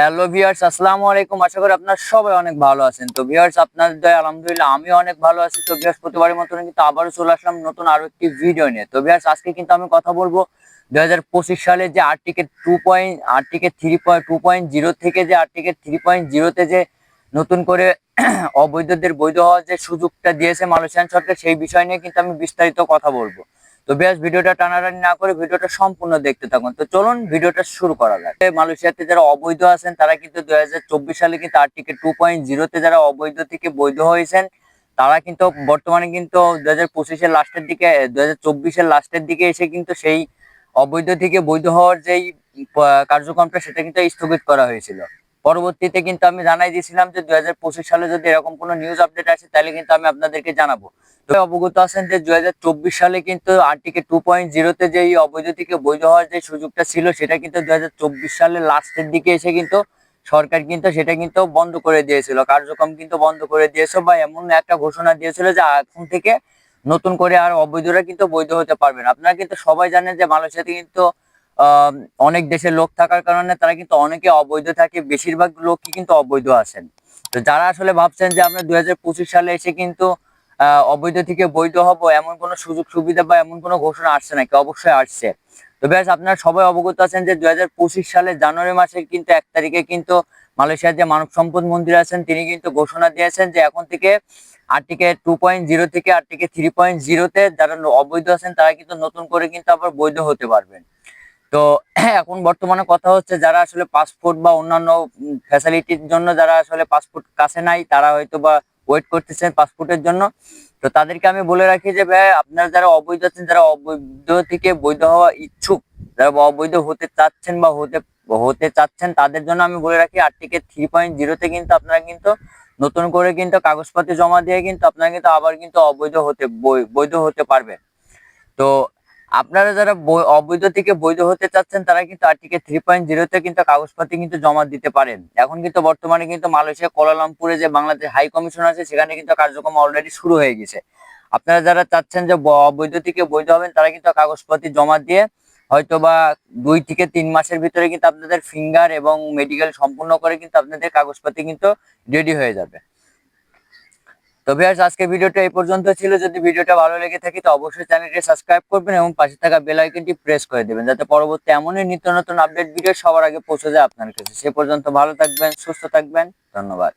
Hello viewers আসসালামু আলাইকুম। আশা করি আপনারা সবাই অনেক ভালো আছেন। তো ভিউয়ার্স আপনাদের দয়, আলহামদুলিল্লাহ আমি অনেক ভালো আছি। তো ভিউয়ার্স প্রতিবারের মতন কিন্তু আবারও চলে আসলাম নতুন আরও একটি ভিডিও নিয়ে। তো ভিউয়ার্স আজকে কিন্তু আমি কথা বলব দুই হাজার পঁচিশ সালে যে article two point article three point two point zero থেকে যে আর্টিকেল থ্রি পয়েন্ট জিরোতে যে নতুন করে অবৈধদের বৈধ হওয়ার যে সুযোগটা দিয়েছে মালয়েশিয়ান সরকার, সেই বিষয় নিয়ে কিন্তু আমি বিস্তারিত কথা বলব। তো বেশ, ভিডিওটা টানাটানি না করে ভিডিওটা সম্পূর্ণ দেখতে থাকুন। তো চলুন ভিডিওটা শুরু করা যাক। মালয়েশিয়াতে যারা অবৈধ আছেন, তারা কিন্তু দুই হাজার চব্বিশ সালে কিন্তু আর্টিকেল টু পয়েন্ট জিরোতে যারা অবৈধ থেকে বৈধ হয়েছেন, তারা কিন্তু বর্তমানে কিন্তু দুই হাজার পঁচিশের লাস্টের দিকে, দুই হাজার চব্বিশের লাস্টের দিকে এসে কিন্তু সেই অবৈধ থেকে বৈধ হওয়ার যেই কার্যক্রমটা, সেটা কিন্তু স্থগিত করা হয়েছিল। পরবর্তীতে কিন্তু আমি জানাই দিয়েছিলাম যে দুই হাজার পঁচিশ সালে যদি এরকম কোনো নিউজ আপডেট আসে, তাহলে কিন্তু আমি আপনাদেরকে জানাব। অবগত আছেন যে দুই হাজার চব্বিশ সালে কিন্তু আর্টিকেল টু পয়েন্ট জিরোতে যে এই অবৈধ বৈধ হওয়ার যে সুযোগটা ছিল, সেটা কিন্তু দুই সালের লাস্টের দিকে এসে কিন্তু সরকার কিন্তু সেটা কিন্তু বন্ধ করে দিয়েছিল। কার্যক্রম কিন্তু বন্ধ করে দিয়েছে বা এমন একটা ঘোষণা দিয়েছিল যে এখন থেকে নতুন করে আর অবৈধরা কিন্তু বৈধ হতে পারবেন আপনারা কিন্তু সবাই জানেন যে মালয়েশিয়াতে কিন্তু অনেক দেশের লোক থাকার কারণে তারা কিন্তু অনেকে অবৈধ থাকে, বেশিরভাগ লোকই কিন্তু অবৈধ আছেন। তো যারা আসলে ভাবছেন যে আমরা দুই হাজার পঁচিশ সালে এসে কিন্তু অবৈধ থেকে বৈধ হব, এমন কোনো সুযোগ সুবিধা বা এমন কোনো ঘোষণা আসছে নাকি? অবশ্যই আসছে। তো ব্যাস, আপনারা সবাই অবগত আছেন যে দুই হাজার পঁচিশ সালে জানুয়ারি মাসের কিন্তু এক তারিখে কিন্তু মালয়েশিয়ার যে মানব সম্পদ মন্ত্রী আছেন, তিনি কিন্তু ঘোষণা দিয়েছেন যে এখন থেকে আর্টিকেল টু পয়েন্ট জিরো থেকে আর্টিকেল থ্রি পয়েন্ট জিরোতে যারা অবৈধ আছেন, তারা কিন্তু নতুন করে কিন্তু আবার বৈধ হতে পারবেন। তো এখন বর্তমানে কথা হচ্ছে যারা আসলে পাসপোর্ট বা অন্যান্য ফ্যাসিলিটির জন্য যারা আসলে পাসপোর্ট কাছে নাই, তারা হয়তো বা ওয়েট করতেছেন পাসপোর্টের জন্য। তো তাদেরকে আমি বলে রাখি যে, ভাই, আপনারা যারা অবৈধ আছেন, যারা অবৈধ থেকে বৈধ হওয়া ইচ্ছুক, যারা অবৈধ হতে চাচ্ছেন বা হতে হতে চাচ্ছেন, তাদের জন্য আমি বলে রাখি আর্টিকেল থ্রি পয়েন্ট জিরোতে কিন্তু আপনারা কিন্তু নতুন করে কিন্তু কাগজপত্র জমা দিয়ে কিন্তু আপনারা কিন্তু আবার কিন্তু অবৈধ হতে বৈধ হতে পারবেন। তো আপনারা যারা অবৈধ থেকে বৈধ হতে চাচ্ছেন, তারা কিন্তু আর্টিকেল থ্রি পয়েন্ট জিরোতে কিন্তু কাগজপত্র কিন্তু জমা দিতে পারেন। এখন কিন্তু বর্তমানে কিন্তু মালয়েশিয়া কোলালামপুরে যে বাংলাদেশ হাই কমিশন আছে, সেখানে কিন্তু কার্যক্রম অলরেডি শুরু হয়ে গেছে। আপনারা যারা চাচ্ছেন যে অবৈধ থেকে বৈধ হবেন, তারা কিন্তু কাগজপত্র জমা দিয়ে হয়তো বা দুই থেকে তিন মাসের ভিতরে কিন্তু আপনাদের ফিঙ্গার এবং মেডিকেল সম্পূর্ণ করে কিন্তু আপনাদের কাগজপত্র কিন্তু রেডি হয়ে যাবে। তো ভিউয়ার্স, আজকে ভিডিওটা এই পর্যন্ত ছিল। যদি ভিডিওটা ভালো লেগে থাকে, তো অবশ্যই চ্যানেলটি সাবস্ক্রাইব করবেন এবং পাশে থাকা বেল আইকনটি প্রেস করে দেবেন, যাতে পরবর্তী এমনই নিত্য নতুন আপডেট ভিডিও সবার আগে পৌঁছে যায় আপনার কাছে। সে পর্যন্ত ভালো থাকবেন, সুস্থ থাকবেন। ধন্যবাদ।